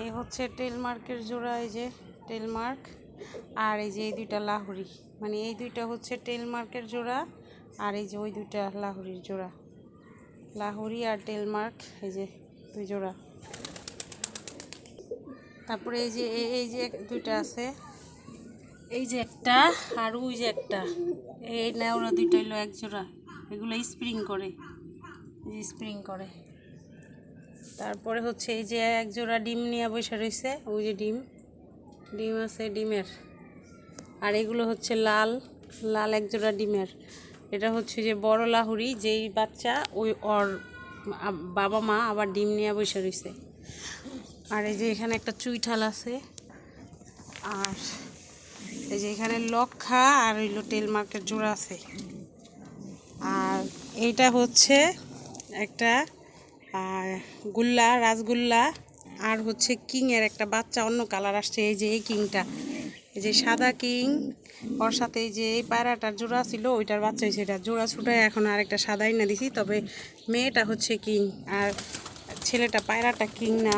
এই হচ্ছে টেলমার্কের জোড়া, এই যে টেলমার্ক, আর এই যে এই দুইটা লাহুরি। মানে এই দুইটা হচ্ছে টেলমার্কের জোড়া, আর এই যে ওই দুইটা লাহুরির জোড়া। লাহুরি আর টেলমার্ক, এই যে দুই জোড়া। তারপরে এই যে, এই- যে দুইটা আছে। এই যে একটা, আর ওই যে একটা। এই নেওরা দুইটা হলো এক জোড়া। এগুলো স্প্রিং করে। স্প্রিং করে। তারপরে হচ্ছে এই যে এক জোড়া ডিম নিয়ে বসে রয়েছে ওই যে ডিম। ডিম আছে ডিমের। আর এগুলো হচ্ছে লাল লাল এক জোড়া ডিমের। এটা হচ্ছে যে বড় লাহুরি, যেই বাচ্চা ওই ওর বাবা মা আবার ডিম নিয়ে বসে রয়েছে আর এই যে এখানে একটা চুইঠাল আছে। আর এই যে এখানে লক্ষা আর হইল টেল মার্কের জোড়া আছে। আর এইটা হচ্ছে একটা আর গুল্লা, রাসগুল্লা আর হচ্ছে কিংয়ের একটা বাচ্চা, অন্য কালার আসছে, এই যে এই কিংটা। এই যে সাদা কিং, ওর সাথে এই যে এই পায়রাটার জোড়া ছিল, ওইটার বাচ্চা হয়েছে এটা জোড়া ছুটায় এখন আর একটা সাদাই না দিছি, তবে মেয়েটা হচ্ছে কিং, আর ছেলেটা পায়রাটা কিং না।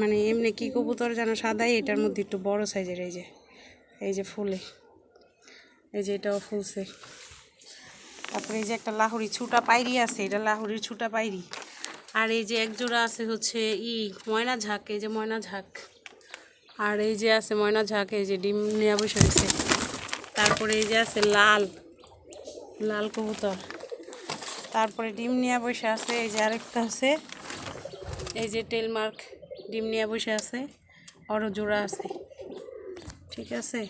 মানে এমনি কি কবুতর যেন সাদাই, এটার মধ্যে একটু বড় সাইজের, এই যে এই যে ফুলে। এই যে এটাও ফুলছে। তারপরে এই যে একটা লাহুরি ছুটা পাইরি আছে, এটা লাহুরির ছুটা পাইরি। আর এই যে এক জোড়া আছে হচ্ছে ই, ময়না ঝাঁক, এই যে ময়না ঝাঁক। আর এই যে আছে ময়না ঝাঁক, এই যে ডিম নিয়ে বসে রয়েছে। তারপরে এই যে আছে লাল লাল কবুতর। তারপরে ডিম নিয়ে বসে আছে, এই যে আরেকটা আছে। এই যে টেলমার্ক ডিম নিয়ে বসে আছে। আরও জোড়া আছে। ঠিক আছে?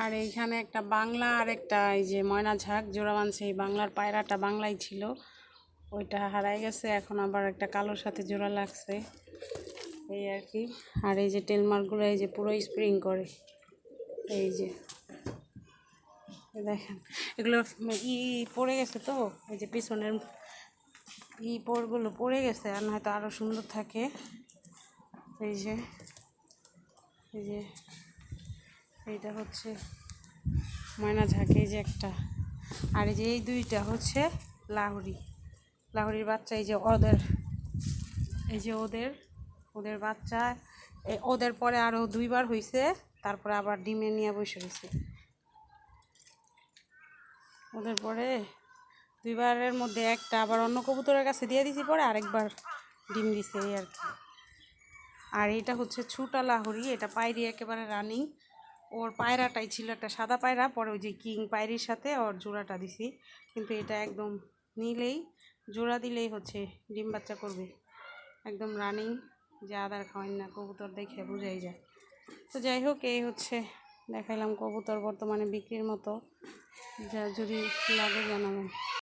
আর এইখানে একটা বাংলা আর একটা এই যে ময়না ঝাঁক জোড়া বানছে, এই বাংলার পায়রাটা বাংলায় ছিল। ওইটা হারাই গেছে, এখন আবার একটা কালোর সাথে জোড়া লাগছে। এই আর কি। আর এই যে টেলমার্কগুলো এই যে পুরো স্প্রিং করে। এই যে। দেখেন, এগুলো ই পড়ে গেছে তো, এই যে পিছনের ই পোরগুলো পড়ে গেছে, আর হয়তো আরও সুন্দর থাকে। এই যে এই যে। এইটা হচ্ছে ময়না ঝাঁকে যে একটা। আর এই যে এই দুইটা হচ্ছে লাহুরি লাহুরির বাচ্চা এই যে ওদের, এই যে ওদের ওদের বাচ্চা। ওদের পরে আরও দুইবার হয়েছে তারপরে আবার ডিমে নিয়ে বসে রয়েছে ওদের পরে দুইবারের মধ্যে একটা, আবার অন্য কবুতরের কাছে দিয়ে দিছি পরে আরেকবার ডিম দিছে, এই আর কি। আর এটা হচ্ছে ছুটা লাহরি এটা পাইরি একেবারে রানিং। ওর পায়রাটাই ছিল একটা সাদা পায়রা, পরে ওই যে কিং পায়রির সাথে ওর জোড়াটা দিছি। কিন্তু এটা একদম নিলেই, জোড়া দিলেই হচ্ছে ডিম বাচ্চা করবে। একদম রানিং, যে আদার খাওয়াই না, কবুতর দেখে বোঝাই যায়। তো যাই হোক, এই হচ্ছে দেখাইলাম কবুতর বর্তমানে বিক্রির মতো, যা যদি লাগে জানাবেন।